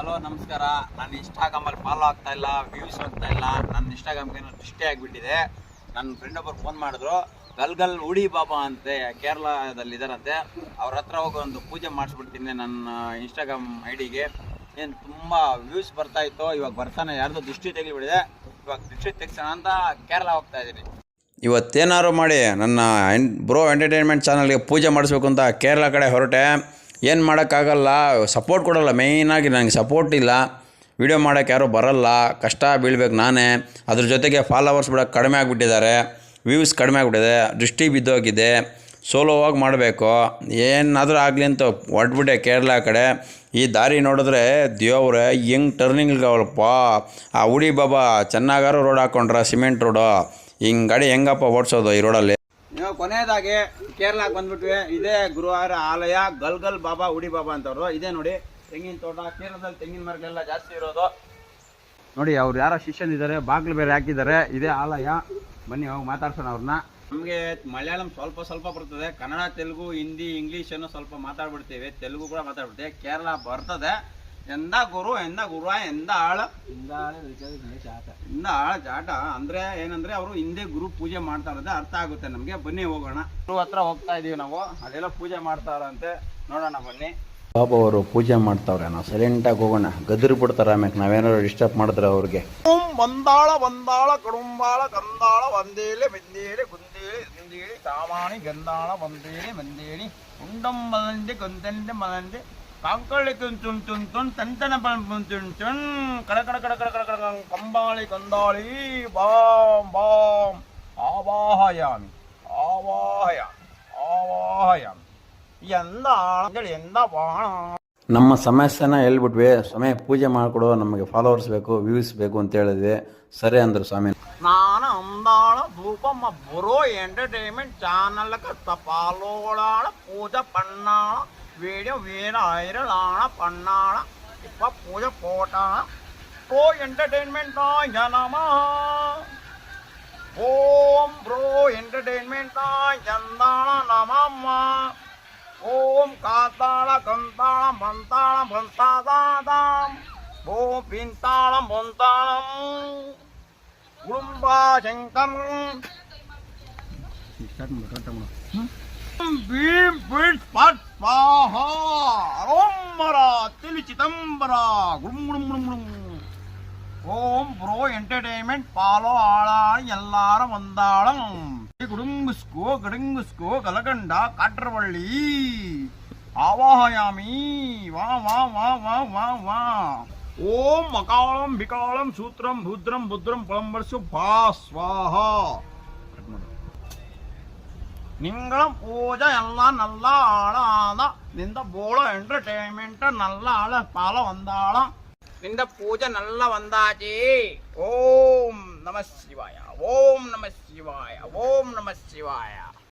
Hello, ನಮಸ್ಕಾರ. ನಾನು ಇನ್ಸ್ಟಾಗ್ರಾಮಲ್ಲಿ ಫಾಲೋ ಆಗ್ತಾ ಇಲ್ಲ ವ್ಯೂಸ್ ಆಗ್ತಾ ಇಲ್ಲ. ನನ್ನ ಇನ್ಸ್ಟಾಗ್ರಾಮ್ಗೆ ದೃಷ್ಟಿ ಆಗಿಬಿಟ್ಟಿದೆ. ನನ್ನ ಫ್ರೆಂಡ್ ಒಬ್ಬರು ಫೋನ್ ಮಾಡಿದ್ರು ಗಲ್ಗಲ್ ಉಡಿ ಬಾಬಾ ಅಂತೆ. ಕೇರಳದಲ್ಲಿ ಇದಾರಂತೆ ಅವ್ರ ಹತ್ರ ಹೋಗಿ ಒಂದು ಪೂಜೆ ಮಾಡಿಸ್ಬಿಡ್ತೀನಿ ನನ್ನ ಇನ್ಸ್ಟಾಗ್ರಾಮ್ ಐ ಡಿಗೆ ಏನು ತುಂಬ ವ್ಯೂಸ್ ಬರ್ತಾ ಇತ್ತು. ಇವಾಗ ಬರ್ತಾನೆ. ಯಾರ್ದು ದೃಷ್ಟಿ ತೆಗಿಬಿಟ್ಟಿದೆ. ಇವಾಗ ದೃಷ್ಟಿ ತೆಗ್ಸೋಣ ಅಂತ ಕೇರಳ ಹೋಗ್ತಾ ಇದ್ದೀನಿ. ಇವತ್ತೇನಾದ್ರು ಮಾಡಿ ನನ್ನ ಬ್ರೋ ಎಂಟರ್ಟೈನ್ಮೆಂಟ್ ಚಾನಲ್ಗೆ ಪೂಜೆ ಮಾಡಿಸ್ಬೇಕು ಅಂತ ಕೇರಳ ಕಡೆ ಹೊರಟೆ. ಏನು ಮಾಡೋಕ್ಕಾಗಲ್ಲ ಸಪೋರ್ಟ್ ಕೊಡೋಲ್ಲ ಮೇಯ್ನಾಗಿ ನನಗೆ ಸಪೋರ್ಟ್ ಇಲ್ಲ. ವಿಡಿಯೋ ಮಾಡೋಕ್ಕೆ ಯಾರೂ ಬರಲ್ಲ, ಕಷ್ಟ ಬೀಳ್ಬೇಕು ನಾನೇ. ಅದ್ರ ಜೊತೆಗೆ ಫಾಲೋವರ್ಸ್ ಬಿಡೋಕೆ ಕಡಿಮೆ ಆಗಿಬಿಟ್ಟಿದ್ದಾರೆ ವ್ಯೂಸ್ ಕಡಿಮೆ ಆಗಿಬಿಟ್ಟಿದೆ, ದೃಷ್ಟಿ ಬಿದ್ದೋಗಿದೆ. ಸೋಲೋವಾಗಿ ಮಾಡಬೇಕು. ಏನಾದರೂ ಆಗಲಿ ಅಂತ ಹೊರಟ್ಬಿಟ್ಟೆ ಕೇರಳ ಕಡೆ. ಈ ದಾರಿ ನೋಡಿದ್ರೆ ದೇವ್ರೆ, ಹೆಂಗೆ ಅವಳಪ್ಪ. ಆ ಉಡಿ ಬಾಬಾ, ಚೆನ್ನಾಗಾರು ರೋಡ್ ಹಾಕೊಂಡ್ರ ಸಿಮೆಂಟ್ ರೋಡು ಹಿಂಗೆ ಗಾಡಿ ಹೆಂಗಪ್ಪ ಓಡಿಸೋದು ಈ ರೋಡಲ್ಲಿ ನೀವು ಕೊನೆಯದಾಗಿ ಕೇರಳಕ್ಕೆ ಬಂದ್ಬಿಟ್ವಿ. ಇದೇ ಗುರುವಾರ ಆಲಯ ಗಲ್ಗಲ್ ಬಾಬಾ ಉಡಿ ಬಾಬಾ ಅಂತವ್ರು. ಇದೇ ನೋಡಿ, ತೆಂಗಿನ ತೋಟ, ಕೇರಳದಲ್ಲಿ ತೆಂಗಿನ ಮರಗಳೆಲ್ಲ ಜಾಸ್ತಿ ಇರೋದು. ನೋಡಿ, ಅವ್ರು ಯಾರೋ ಶಿಷ್ಯನಿದ್ದಾರೆ ಬಾಗಿಲು ಬೇರೆ ಹಾಕಿದ್ದಾರೆ. ಇದೇ ಆಲಯ. ಬನ್ನಿ, ಹೋಗಿ ಮಾತಾಡ್ಸೋಣ ಅವ್ರನ್ನ. ನಮಗೆ ಮಲಯಾಳಂ ಸ್ವಲ್ಪ ಸ್ವಲ್ಪ ಬರ್ತದೆ. ಕನ್ನಡ, ತೆಲುಗು, ಹಿಂದಿ, ಇಂಗ್ಲೀಷನ್ನು ಸ್ವಲ್ಪ ಮಾತಾಡ್ಬಿಡ್ತೀವಿ. ತೆಲುಗು ಕೂಡ ಮಾತಾಡ್ಬಿಡ್ತೀವಿ. ಕೇರಳ ಬರ್ತದೆ. ಎಂದ ಗುರು ಎಂದ ಗುರುವ ಎಂದ ಆಳ? ಎಂದ ಆಳ ಜಾಟ. ಅಂದ್ರೆ ಏನಂದ್ರೆ ಅವರು ಹಿಂದೆ ಗುರು ಪೂಜೆ ಮಾಡ್ತಾ ಇರೋದೇ ಅರ್ಥ ಆಗುತ್ತೆ ನಮ್ಗೆ. ಬನ್ನಿ ಹೋಗೋಣ. ಗುರು ಹತ್ರ ಹೋಗ್ತಾ ಇದೀವಿ ನಾವು. ಅದೆಲ್ಲ ಪೂಜೆ ಮಾಡ್ತಾರಂತೆ ನೋಡೋಣ ಬನ್ನಿ. ಬಾಬು ಅವರು ಪೂಜೆ ಮಾಡ್ತಾವ್ರೆ. ನಾವು ಸೈಲೆಂಟಾಗಿ ಹೋಗೋಣ. ಗದ್ರಿ ಬಿಡ್ತಾರ ಆಮ್ಯಾಕ್. ನಾವೇನಾದ್ರು ಡಿಸ್ಟರ್ಬ್ ಮಾಡಿದ್ರೆ ಅವ್ರಿಗೆ. ಓಂ ಬಂದಾಳ ಬಂದಾಳ ಕಡುಂಬಾಳ ಕಂದಾಳ ವಂದೇಲೆ ಬೆಂದೇಲೆ ಕುಂದೇಳಿ ಗುಂದೇಳಿ ಕಾಮಾಣಿ ಗಂದಾಳ ಬಂದೇಳಿ ಮಂದೇಳಿ ಉಂಡಂ ಮಲಂದಿ ಗೊಂದಂದಿ ಮಲಂದೆ ಕಾಂಕಳಿ ತುಂಚುಣ್ ತುಂಚುಣ್ ತಂತನ ತುಂಚುಣ್ ಕಡ ಕಡ ಕಡ ಕಡ ಕಡ ಕಡ ಕಂಬಾಳಿ ಕಂದಾಳಿ ಬಾಂ ಬಾಂ ಆವಾಹಯಾಮಿ ಆವಾಹಯ ಆವಾಹಯಾಮಿ. ಎಂದ ಅಂತೇಳಿ ಎಂದ ಬಾಣ. ನಮ್ಮ ಸಮಸ್ಯೆನ ಹೇಳ್ಬಿಟ್ವಿ ಸಮಯ ಪೂಜೆ ಮಾಡಿಕೊಡು ನಮಗೆ ಫಾಲೋವರ್ಸ್ ಬೇಕು ವ್ಯೂಸ್ ಬೇಕು ಅಂತ ಹೇಳಿದ್ವಿ. ಸರಿ ಅಂದ್ರು ಸ್ವಾಮಿ. ನಾನು ಅಂದಾಳ ಧೂಪಮ್ಮ ಬರೋ ಎಂಟರ್ಟೈನ್ಮೆಂಟ್ ಚಾನಲ್ಕ ತಪಾಲೋಳಾಳ ಪೂಜಾ ಪಣ್ಣಾಳ வீடும் வீணாயிரலான பண்ணான இப்போ பூஜை போட்டான கோ என்டர்டெயின்மெண்ட்டாய் ஜனமா ஓம் ப்ரோ என்டர்டெயின்மெண்ட்டாய் ஜந்தான நமம்மா ஓம் காத்தாள கந்தாளம் மந்தாளம் பந்தாதாதாம் ஓம் பின்தாளம் பொந்தாளம் குடும்பா சங்கம் கட்டணும் भीम पीठ पट स्वाहा ओम मरा तिल चिदम्बरा गुड़ुम गुड़ुम गुड़ुम गुड़ुम ஓம் ப்ரோ என்டர்டைன்மெண்ட் பாலோ ஆளான் எல்லாரும் வந்தாலும் குடும்புஸ்கோ கிடுங்குஸ்கோ கலகண்டா காற்றவள்ளி. ஆவாஹயாமி வா வா வா வா வா வா. ஓம் மகாலம் விகாலம் சூத்திரம் பூத்ரம் புத்திரம் புலம்பர்சு பா நீங்களும் பூஜை எல்லாம் நல்ல ஆளாதான் இந்த போல என்டர்டெயின்மெண்ட் நல்ல ஆள பல வந்தாலும். இந்த பூஜை நல்லா வந்தாச்சு. ஓம் நம சிவாயா ஓம் நம சிவாயா ஓம் நம சிவாயா.